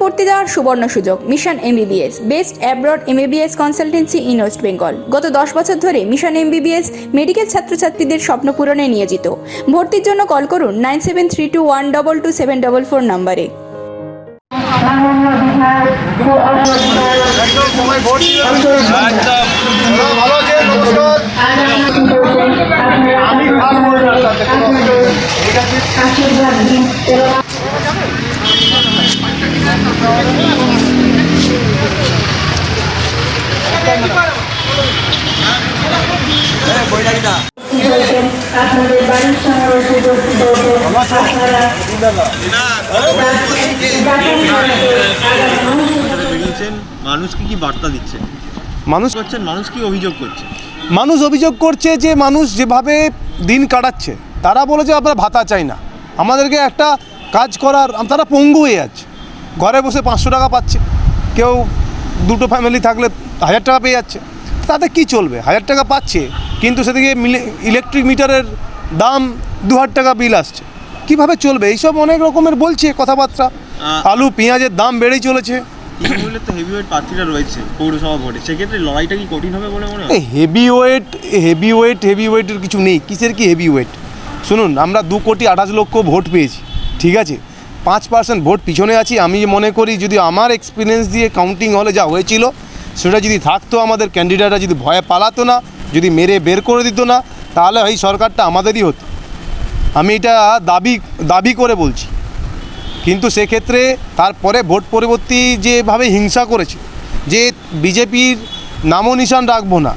ভর্তি দেওয়ার সুবর্ণ সুযোগ, mission MBBS best abroad MBBS consultancy in West Bengal গত দশ বছর ধরে মিশন এমবিবিএস মেডিকেল ছাত্রছাত্রীদের স্বপ্ন পূরণে নিয়োজিত। ভর্তির জন্য কল করুন nine seven three two one double two seven double four নম্বরে। আপনারা বার্তা মানুষ মানুষ কি অভিযোগ করছে মানুষ অভিযোগ করছে যে মানুষ যেভাবে দিন কাটাচ্ছে, তারা বলেছে আমরা ভাতা চাই না। আমাদেরকে একটা কাজ করার, তারা পঙ্গু হয়ে যাচ্ছে। ঘরে বসে পাঁচশো টাকা পাচ্ছে। কেউ দুটো ফ্যামিলি থাকলে হাজার টাকা পেয়ে যাচ্ছে। তাতে কি চলবে? হাজার টাকা পাচ্ছে কিন্তু সেদিকে ইলেকট্রিক মিটারের দাম দু হাজার টাকা বিল আসছে। কীভাবে চলবে? এইসব অনেক রকমের বলছে কথাবার্তা। আলু পেঁয়াজের দাম বেড়েই চলেছে। Heavy weight heavy weight heavy ওয়েটের কিছু নেই। কিসের কি হেভি ওয়েট শুনুন আমরা দু কোটি আঠাশ লক্ষ ভোট পেয়েছি ঠিক আছে? পাঁচ পার্সেন্ট ভোট পিছনে আছি। আমি মনে করি যদি আমার এক্সপিরিয়েন্স দিয়ে কাউন্টিং হলে যা হয়েছিল, সেটা যদি থাকতো, আমাদের ক্যান্ডিডেটরা যদি ভয়ে পালাতো না, যদি মেরে বের করে দিত না, তাহলে এই সরকারটা আমাদেরই হতো। আমি এটা দাবি দাবি করে বলছি। কিন্তু সেক্ষেত্রে তারপরে ভোট পরবর্তী যেভাবে হিংসা করেছে, যে বিজেপির নামও নিশান রাখব না,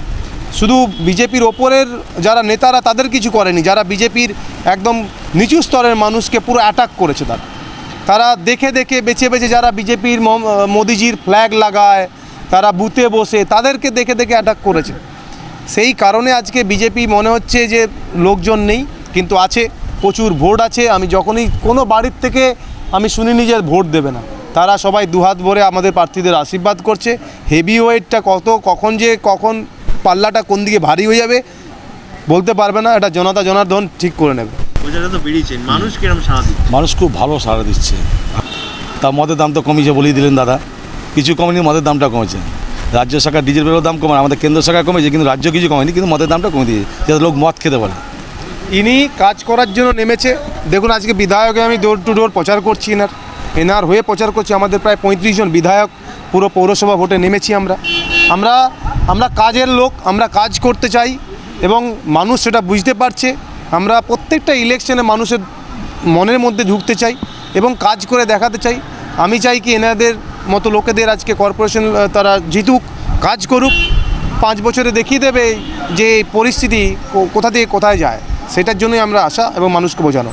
শুধু বিজেপির ওপরের যারা নেতারা তাদের কিছু করেনি, যারা বিজেপির একদম নিচু স্তরের মানুষকে পুরো অ্যাটাক করেছে তারা। তারা দেখে দেখে বেছে বেছে যারা বিজেপির মোদিজির ফ্ল্যাগ লাগায়, তারা বুথে বসে তাদেরকে দেখে দেখে অ্যাটাক করেছে। সেই কারণে আজকে বিজেপি মনে হচ্ছে যে লোকজন নেই, কিন্তু আছে, প্রচুর ভোট আছে। আমি যখনই কোনো বাড়ির থেকে আমি শুনি যে ভোট দেবে না। তারা সবাই দুহাত ভরে আমাদের প্রার্থীদের আশীর্বাদ করছে। হেভি ওয়েটটা কত, কখন যে, কখন পাল্লাটা কোন দিকে ভারী হয়ে যাবে, বলতে পারবে না। এটা জনতা জনার্দন ঠিক করে নেবে। প্রচারটা তো বেরিয়েছেন মানুষ কিরম সাড়া দিচ্ছে? মানুষ খুব ভালো সাড়া দিচ্ছে। তা মদের দাম তো কমিয়েছে বলেই দিলেন দাদা। কিছু কমেনি মদের দামটা কমেছে। রাজ্য সরকার ডিজেল পেট্রোলের দাম কমে আমাদের কেন্দ্র সরকার কমেছে কিন্তু রাজ্য কিছু কমেনি কিন্তু মদের দামটা কমে দিয়েছে। যাতে লোক মদ খেতে পারে। ইনি কাজ করার জন্য নেমেছে। দেখুন আজকে বিধায়কে আমি ডোর টু ডোর প্রচার করছি এনার। এনার হয়ে প্রচার করছি। আমাদের প্রায় পঁয়ত্রিশ জন বিধায়ক পুরো পৌরসভা ভোটে নেমেছি আমরা। আমরা আমরা কাজের লোক আমরা কাজ করতে চাই এবং মানুষ সেটা বুঝতে পারছে। আমরা প্রত্যেকটা ইলেকশনে মানুষের মনের মধ্যে ঢুকতে চাই এবং কাজ করে দেখাতে চাই। আমি চাই কি এনাদের মতো লোকেদের আজকে কর্পোরেশন তারা জিতুক, কাজ করুক, পাঁচ বছরে দেখিয়ে দেবে যে পরিস্থিতি কোথা থেকে কোথায় যায়। সেটার জন্যই আমরা আশা এবং মানুষকে বোঝানো।